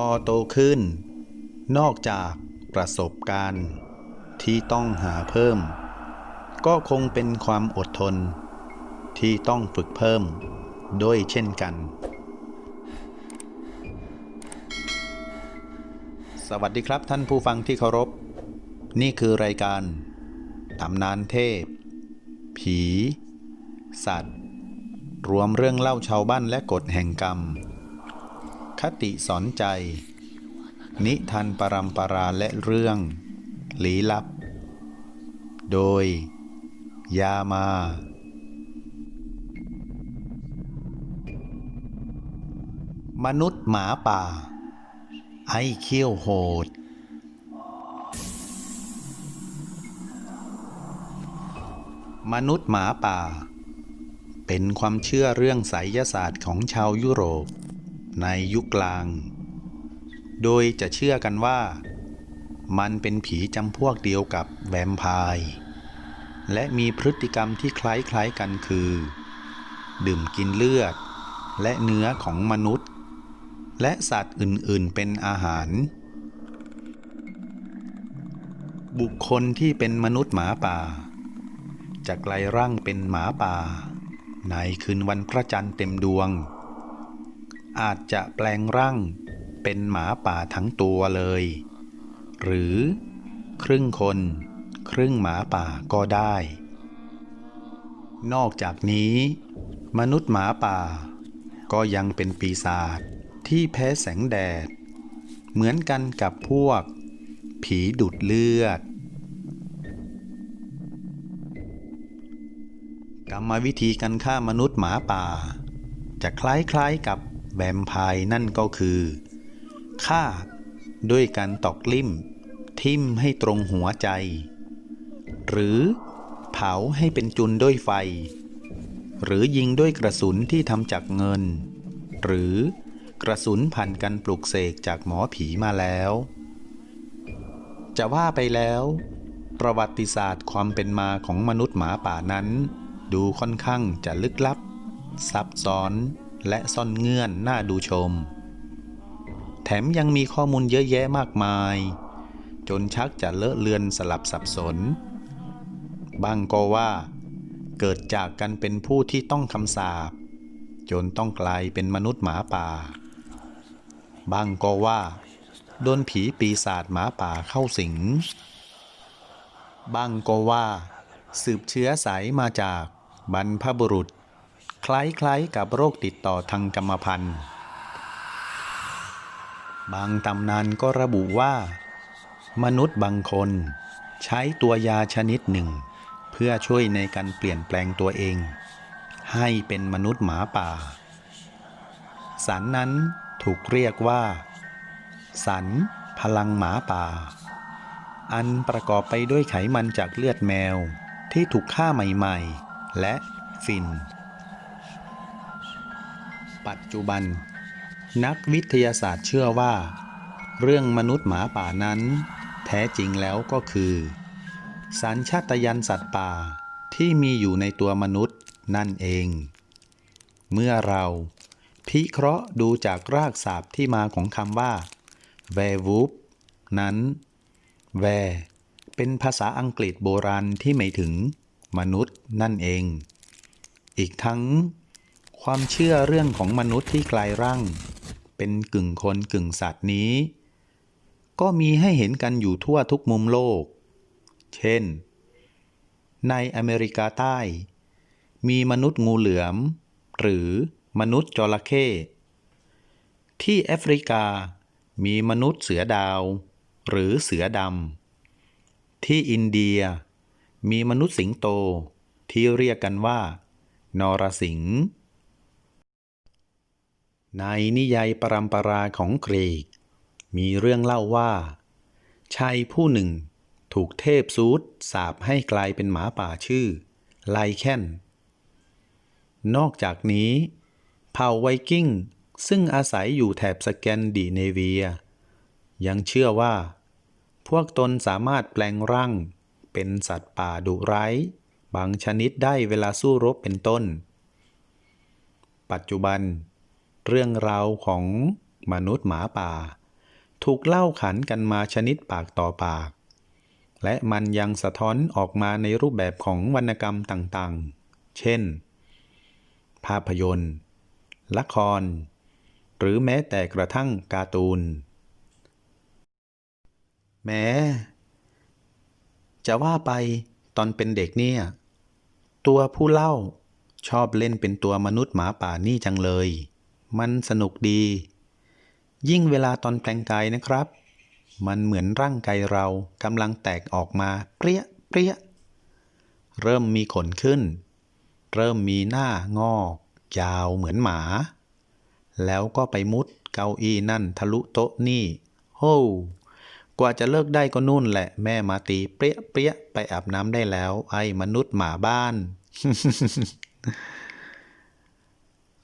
พอโตขึ้น นอกจากประสบการณ์ที่ต้องหาเพิ่ม ก็คงเป็นความอดทน ที่ต้องฝึกเพิ่มด้วยเช่นกัน สวัสดีครับท่านผู้ฟังที่เคารพ นี่คือรายการตำนานเทพ ผี สัตว์ รวมเรื่องเล่าชาวบ้านและกฎแห่งกรรม คติสอนใจ นิทานปรัมปราและเรื่องลี้ลับ โดย ยามา มนุษย์หมาป่า ไอ้เขี้ยวโหด มนุษย์หมาป่า เป็นความเชื่อเรื่องไสยศาสตร์ของชาวยุโรป ในยุคกลาง โดยจะเชื่อกันว่า มันเป็นผีจำพวกเดียวกับแวมไพร์ และมีพฤติกรรมที่คล้ายๆกันคือ ดื่มกินเลือด และเนื้อของมนุษย์ และสัตว์อื่นๆเป็นอาหาร บุคคลที่เป็นมนุษย์หมาป่า จะกลายร่างเป็นหมาป่า ในคืนวันพระจันทร์เต็มดวง อาจจะแปลงร่างเป็นหมาป่าทั้งตัวเลย หรือครึ่งคน ครึ่งหมาป่าก็ได้ นอกจากนี้ มนุษย์หมาป่า ก็ยังเป็นปีศาจที่แพ้แสงแดด เหมือนกันกับพวก ผีดูดเลือด กรรมวิธีการฆ่ามนุษย์หมาป่า จะคล้ายๆกับ แวมไพร์นั่นก็คือฆ่าด้วยการตอกลิ่ม ทิ่มให้ตรงหัวใจ หรือเผาให้เป็นจุนด้วยไฟ หรือยิงด้วยกระสุนที่ทำจากเงิน หรือกระสุนผ่านกันปลุกเสกจากหมอผีมาแล้ว จะว่าไปแล้ว ประวัติศาสตร์ความเป็นมาของมนุษย์หมาป่านั้น ดูค่อนข้างจะลึกลับ ซับซ้อน และซ่อนเงื่อนน่าดูชม แถมยังมีข้อมูลเยอะแยะมากมาย จนชักจะเลอะเลือนสลับสับสน บางก็ว่า เกิดจากกันเป็นผู้ที่ต้องคำสาปจนต้องกลายเป็นมนุษย์หมาป่า บางก็ว่าโดนผีปีศาจหมาป่าเข้าสิง บางก็ว่า สืบเชื้อสายมาจากบรรพบุรุษ คล้ายๆกับโรคติดต่อทางกรรมพันธุ์ บางตำนานก็ระบุว่า มนุษย์บางคน ใช้ตัวยาชนิดหนึ่ง เพื่อช่วยในการเปลี่ยนแปลงตัวเอง ให้เป็นมนุษย์หมาป่า สารนั้นถูกเรียกว่าสันพลังหมาป่า อันประกอบไปด้วยไขมันจากเลือดแมวที่ถูกฆ่าใหม่ๆ และฟิน ปัจจุบัน นักวิทยาศาสตร์เชื่อว่า เรื่องมนุษย์หมาป่านั้น แท้จริงแล้วก็คือสัญชาตญาณสัตว์ป่าที่มีอยู่ในตัวมนุษย์นั่นเอง เมื่อเราพิเคราะห์ดูจากรากศัพท์ที่มาของคำว่า werewolf นั้น แวเป็นภาษาอังกฤษโบราณที่หมายถึง มนุษย์นั่นเอง อีกทั้ง ความเชื่อเรื่องของมนุษย์ที่กลายร่าง เป็นกึ่งคนกึ่งสัตว์นี้ ก็มีให้เห็นกันอยู่ทั่วทุกมุมโลก เช่น ในอเมริกาใต้ มีมนุษย์งูเหลือม หรือมนุษย์จระเข้ที่แอฟริกา มีมนุษย์เสือดาว หรือเสือดำที่อินเดีย มีมนุษย์สิงโตที่เรียกกันว่านรสิงห์ ในนิยายปรัมปราของกรีก มีเรื่องเล่าว่าชายผู้หนึ่ง ถูกเทพซูดสาปให้กลายเป็นหมาป่าชื่อ ไลแคนนอกจากนี้ เผ่าไวกิ้ง ซึ่งอาศัยอยู่แถบสแกนดิเนเวีย ยังเชื่อว่า พวกตนสามารถแปลงร่าง เป็นสัตว์ป่าดุร้ายบางชนิดได้เวลาสู้รบเป็นต้น ปัจจุบัน เรื่องราวของมนุษย์หมาป่า ถูกเล่าขันกันมาชนิดปากต่อปาก และมันยังสะท้อนออกมาในรูปแบบของวรรณกรรมต่างๆ เช่น ภาพยนตร์ ละคร หรือแม้แต่กระทั่งการ์ตูน แม้ จะว่าไปตอนเป็นเด็กเนี่ย ตัวผู้เล่าชอบเล่นเป็นตัวมนุษย์หมาป่านี่จังเลย มันสนุกดี ยิ่งเวลาตอนแปลงกายนะครับ มันเหมือนร่างกายเรากำลังแตกออกมาเปรี้ยเปรี้ยเริ่มมีขนขึ้น เริ่มมีหน้างอกยาวเหมือนหมา แล้วก็ไปมุดเก้าอี้นั่นทะลุโต๊ะนี่โฮ้กว่าจะเลิกได้ก็นู่นแหละแม่มาตีเปรี้ยเปรี้ยไปอาบน้ำได้แล้ว ไอ้มนุษย์หมาบ้าน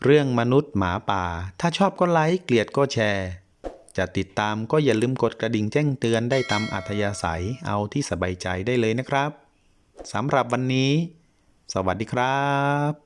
เรื่องมนุษย์หมาป่า ถ้าชอบก็ไลค์ เกลียดก็แชร์ จะติดตามก็อย่าลืมกดกระดิ่งแจ้งเตือนได้ตามอัธยาศัย เอาที่สบายใจได้เลยนะครับ สำหรับวันนี้ สวัสดีครับ